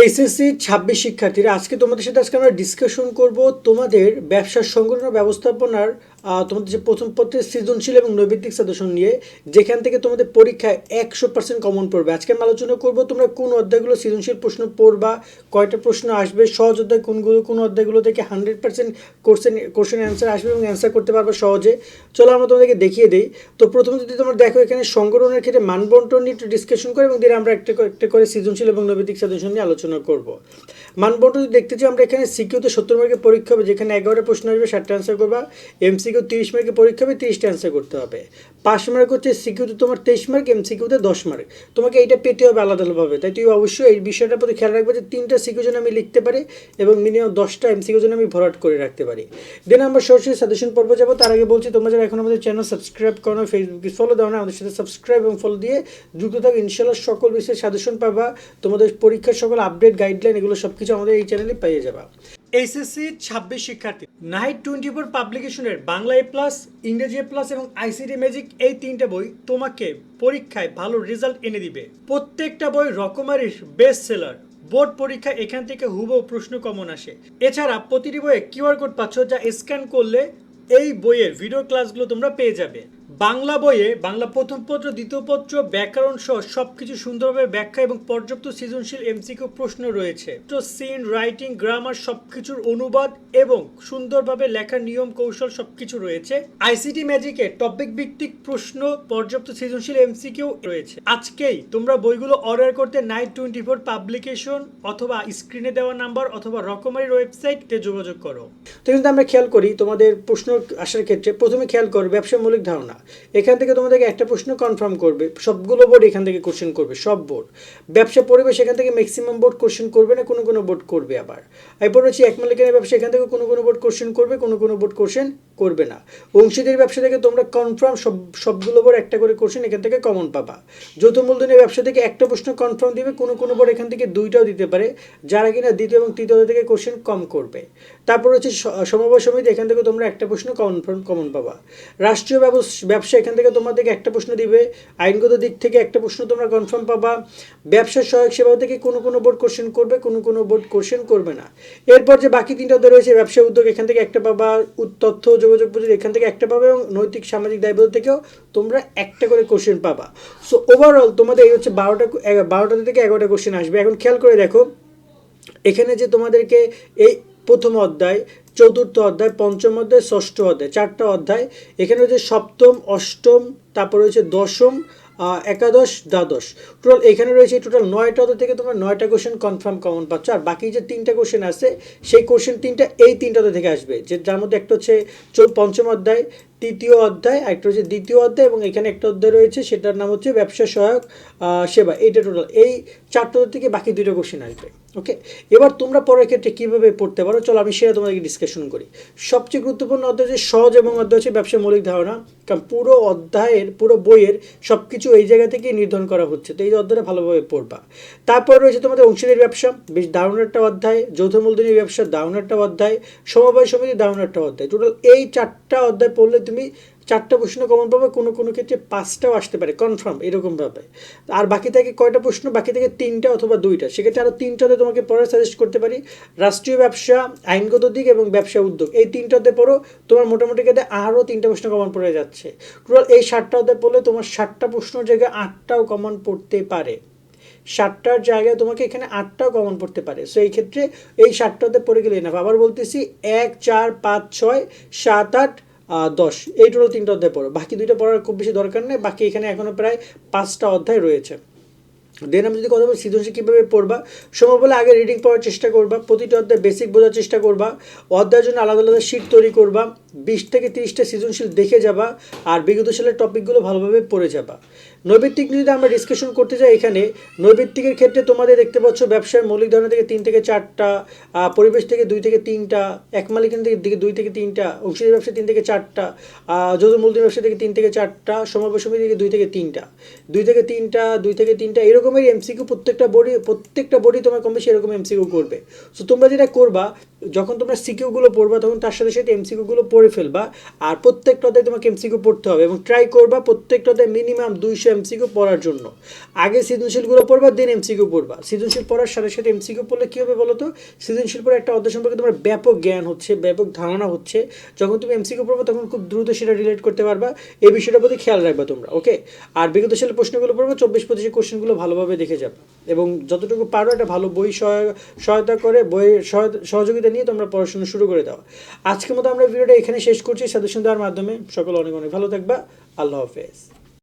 HSC ছাব্বিশ শিক্ষার্থীরা আজকে তোমাদের সাথে আজকে আমরা ডিসকাশন করব তোমাদের ব্যবসার সংগঠন ব্যবস্থাপনার তোমাদের যে প্রথম পত্রের সৃজনশীল এবং নৈবিত্তিক সাজেশন নিয়ে, যেখান থেকে তোমাদের পরীক্ষায় একশো পার্সেন্ট কমন পড়বে। আজকে আমি আলোচনা করব তোমরা কোন অধ্যায়গুলো সৃজনশীল প্রশ্ন পড়বা, কয়টা প্রশ্ন আসবে, সহজ অধ্যায় কোনগুলো, কোন অধ্যায়গুলো থেকে hundred percent question question answer আসবে এবং অ্যান্সার করতে পারবে সহজে। চলো আমরা তোমাদেরকে দেখিয়ে দিই। তো প্রথমে যদি তোমরা দেখো এখানে সংগঠনের ক্ষেত্রে মানবন্টন নিয়ে একটু ডিসকাশন করে এবং দিন আমরা একটা একটা করে সৃজনশীল এবং নৈবিত্তিক সাজেশন নিয়ে আলোচনা করব। মানবন্টন দেখতে চাই আমরা এখানে সিকিউতে সত্তর মার্কের পরীক্ষা হবে, যেখানে এগারোটা প্রশ্ন আসবে, ষাটটা অ্যান্সার করবা। এমসিকিউ তিরিশ মার্কের পরীক্ষা হবে, তিরিশটা অ্যান্সার করতে হবে। পাঁচ মার্ক হচ্ছে সিকিউতে তোমার তেইশ মার্ক এমসিকিউতে দশ মার্ক তোমাকে এইটা পেতে হবে আলাদা আলাদাভাবে। তাই তুই অবশ্যই এই বিষয়টার প্রতি খেয়াল রাখবে যে তিনটা সিকিউ যেন আমি লিখতে পারি এবং মিনিমাম দশটা এমসিকিউ যেন আমি ভরাট করে রাখতে পারি। দেন আমরা সরাসরি সাজেশন পর্ব যাব। তার আগে বলছি, তোমরা যারা এখন আমাদের চ্যানেল সাবস্ক্রাইব করো ফেসবুকে ফলো দাও না, আমাদের সাথে সাবস্ক্রাইব এবং ফলো দিয়ে যুক্ত থাকো। ইনশাল্লাহ সকল বিষয়ে সাজেশন পাবা। তোমাদের পরীক্ষার সকল আপডেট গাইডলাইন এগুলো সব কিছু আমাদের এই চ্যানেলে পেয়ে যাবা। এইচএসসি ছাব্বিশ শিক্ষার্থী। নাইট টোয়েন্টি ফোর পাবলিকেশনের বাংলা এ প্লাস ইংরেজি এ প্লাস এবং আইসিডি ম্যাজিক এই তিনটা বই তোমাকে পরীক্ষায় ভালো রেজাল্ট এনে দিবে। প্রত্যেকটা বই রকমারির বেস্ট সেলার বোর্ড পরীক্ষা এখান থেকে হুবহু প্রশ্ন কমন আসে। এছাড়া প্রতিটি বইয়ে কিউআর কোড পাচ্ছ যা স্ক্যান করলে এই বইয়ের ভিডিও ক্লাসগুলো তোমরা পেয়ে যাবে। বাংলা বইয়ে বাংলা প্রথম পত্র, দ্বিতীয় পত্র, ব্যাকরণ সহ সবকিছু সুন্দরভাবে ব্যাখ্যা এবং পর্যাপ্ত সৃজনশীল এমসিকিউ প্রশ্ন রয়েছে। তো সিন রাইটিং গ্রামার সবকিছুর অনুবাদ এবং সুন্দরভাবে লেখার নিয়ম, কৌশল সবকিছু রয়েছে। আইসিটি ম্যাজিকে টপিক ভিত্তিক প্রশ্ন, পর্যাপ্ত সৃজনশীল এমসিকিউ রয়েছে। আজকেই তোমরা বইগুলো অর্ডার করতে নাইট টোয়েন্টি ফোর পাবলিকেশন অথবা স্ক্রিনে দেওয়া নাম্বার অথবা রকমারির ওয়েবসাইটে যোগাযোগ করো। তো কিন্তু আমরা খেয়াল করি, তোমাদের প্রশ্ন আসার ক্ষেত্রে প্রথমে খেয়াল করো ব্যবসার মৌলিক ধারণা। এখান থেকে তোমাদেরকে একটা প্রশ্ন কনফার্ম করবে, সবগুলো বোর্ড এখান থেকে কোশ্চেন করবে, সব বোর্ড ব্যবসা পরিবেশ এখান থেকে ম্যাক্সিমাম বোর্ড কোশ্চেন করবে না, কোনো কোনো বোর্ড করবে আবার। এরপর হচ্ছে এক মালিকানের ব্যবসা, এখান থেকে কোনো কোনো বোর্ড কোশ্চেন করবে, কোনো কোনো বোর্ড কোশ্চেন করবে না। অংশীদারি ব্যবসা থেকে তোমরা কনফার্ম সব, সবগুলো বোর্ড একটা করে কোশ্চেন এখান থেকে কমন পাবা। যৌথ মূলধনের ব্যবসা থেকে একটা প্রশ্ন কনফার্ম দিবে, কোনো কোনো বোর্ড এখান থেকে দুইটাও দিতে পারে, যারা কিনা দ্বিতীয় এবং তৃতীয় থেকে কোশ্চেন কম করবে। তারপর হচ্ছে সমবায় সমিতি, এখান থেকে তোমরা একটা প্রশ্ন কনফার্ম কমন পাবা। রাষ্ট্রীয় ব্যবস- এখান থেকে তোমাদেরকে একটা প্রশ্ন দিবে। আইনগত দিক থেকে একটা প্রশ্ন তোমরা কনফার্ম পাবা। ব্যবসা সহায়ক সেবা থেকে কোনো কোনো বোর্ড কোশ্চেন করবে, কোনো কোনো বোর্ড কোশ্চেন করবে না। এরপর যে বাকি তিনটা রয়েছে ব্যবসা উদ্যোগ, এখান থেকে একটা পাবা। তথ্য যোগাযোগ প্রযুক্তি এখান থেকে একটা পাবে এবং নৈতিক, সামাজিক দায়বদ্ধ থেকেও তোমরা একটা করে কোশ্চেন পাবা। সো ওভারঅল তোমাদের এই হচ্ছে বারোটা বারোটা থেকে এগারোটা কোশ্চেন আসবে। এখন খেয়াল করে দেখো, এখানে যে তোমাদেরকে এই প্রথম অধ্যায়, চতুর্থ অধ্যায়, পঞ্চম অধ্যায়, ষষ্ঠ অধ্যায়, চারটা অধ্যায়, এখানে হচ্ছে সপ্তম, অষ্টম, তারপরে হচ্ছে দশম একাদশ দ্বাদশ। টোটাল এখানে রয়েছে টোটাল নয়টা থেকে তোমরা নয়টা কোশ্চেন কনফার্ম কমন পাচ্ছ। আর বাকি যে তিনটা কোশ্চেন আছে, সেই কোশ্চেন তিনটা এই তিনটাতে থেকে আসবে। যে যার মধ্যে একটা হচ্ছে পঞ্চম অধ্যায় তৃতীয় অধ্যায় একটা হচ্ছে দ্বিতীয় অধ্যায় এবং এখানে একটা অধ্যায় রয়েছে, সেটার নাম হচ্ছে ব্যবসা সহায়ক সেবা। এইটা টোটাল এই চারটা থেকে বাকি দুটো কোশ্চেন আসবে ওকে এবার তোমরা পরের ক্ষেত্রে কীভাবে পড়তে পারো? চলো আমি সেটা তোমাদেরকে ডিসকাশন করি। সবচেয়ে গুরুত্বপূর্ণ অধ্যায় হচ্ছে সহজ এবং অধ্যায় হচ্ছে ব্যবসার মৌলিক ধারণা, কারণ পুরো অধ্যায়ের, পুরো বইয়ের সব কিছু এই জায়গা থেকে নির্ধারণ করা হচ্ছে, তো এই অধ্যায়টা ভালোভাবে পড়বা। তারপর রয়েছে তোমাদের অংশীদারি ব্যবসা, বেশ দারুণ একটা অধ্যায়, যৌথ মূলধনী ব্যবসা, দারুণ একটা অধ্যায়, সমবায় সমিতি, দারুণ একটা অধ্যায়। টোটাল এই চারটা অধ্যায় পড়লে তুমি চারটা প্রশ্ন কমন পাবে, কোনো কোনো ক্ষেত্রে পাঁচটাও আসতে পারে কনফার্ম এরকমভাবে আর বাকি থেকে কয়টা প্রশ্ন, বাকি থেকে তিনটা অথবা দুইটা। সেক্ষেত্রে আরও তিনটাতে তোমাকে পড়ার সাজেস্ট করতে পারি, রাষ্ট্রীয় ব্যবসা, আইনগত দিক এবং ব্যবসা উদ্যোগ। এই তিনটাতে পড়ো, তোমার মোটামুটি ক্ষেত্রে আরও তিনটা প্রশ্ন কমন পড়ে যাচ্ছে। টোটাল এই ষাটটা অধ্যায় পড়লে তোমার ষাটটা প্রশ্নের জায়গায় আটটাও কমন পড়তে পারে। ষাটটার জায়গায় তোমাকে এখানে আটটাও কমন পড়তে পারে। সো এই ক্ষেত্রে এই ষাটটাতে পড়ে গেলে না আবার বলতেছি, এক, চার, পাঁচ, ছয়, সাত, আট দশ। এই টোটাল তিনটা অধ্যায় পড়ো। বাকি দুইটা পড়ার খুব বেশি দরকার নেই। বাকি এখানে এখনও প্রায় পাঁচটা অধ্যায় রয়েছে। দেন আমি যদি কথা বলি, সৃজনশীল কীভাবে পড়বা? সময় বলে আগে রিডিং পড়ার চেষ্টা করবা। প্রতিটা অধ্যায় বেসিক বোঝার চেষ্টা করবা। অধ্যায়ের জন্য আলাদা আলাদা শিট তৈরি করবা। বিশ থেকে তিরিশটা সৃজনশীল দেখে যাবা আর বিগত সালের টপিকগুলো ভালোভাবে পড়ে যাবা। নৈবিত্তিক যদি আমরা ডিসকাশন করতে যাই এখানে। নৈবিত্তিকের ক্ষেত্রে তোমাদের দেখতে পাচ্ছ ব্যবসার মৌলিক ধারণা থেকে তিন থেকে চারটা পরিবেশ থেকে দুই থেকে তিনটা, এক মালিকান থেকে দিকে দুই থেকে তিনটা, অংশীদার ব্যবসা তিন থেকে চারটা যৌথ মূলধনী ব্যবসা থেকে তিন থেকে চারটা সমাবেশ সমিতি থেকে দুই থেকে তিনটা। দুই থেকে তিনটা, দুই থেকে তিনটা এরকমের এমসিকিউ প্রত্যেকটা বডি প্রত্যেকটা বডি তোমার কম বেশি এরকম এমসিকিউ করবে। সো তোমরা যেটা করবা, যখন তোমরা সিকিউগুলো পড়বা, তখন তার সাথে সাথে এমসিকিউগুলো পড়ে পড়ে ফেলবা, আর প্রত্যেকটা অধ্যায় তোমাকে এমসিকিউ পড়তে হবে এবং ট্রাই করবা প্রত্যেকটা অধ্যায় মিনিমাম দুইশো এমসিকিউ পড়ার জন্য। আগে সৃজনশীলগুলো পড়বা দেন এমসিকিউ পড়বা। সৃজনশীল পড়ার সাথে সাথে এমসিকিউ পড়লে কী হবে বলো তো সৃজনশীল পড়ে একটা অধ্যায় সম্পর্কে তোমার ব্যাপক জ্ঞান হচ্ছে, ব্যাপক ধারণা হচ্ছে। যখন তুমি এমসিকিউ পড়বা, তখন খুব দ্রুত সেটা রিলেট করতে পারবা। এই বিষয়টার প্রতি খেয়াল রাখবা তোমরা ওকে আর বিগত সালের প্রশ্নগুলো পড়ব, চব্বিশ পঁচিশের কোশ্চেনগুলো ভালোভাবে দেখে যাবে। এবং যতটুকু পারো একটা ভালো বই সহায়- সহায়তা করে বইয়ের সহযোগিতা নিয়ে তোমরা পড়াশোনা শুরু করে দাও। আজকের মতো আমরা ভিডিওটা এখানে শেষ করছি। সাজেশন দেওয়ার মাধ্যমে সকল অনেক অনেক ভালো থাকবা। আল্লাহ হাফেজ।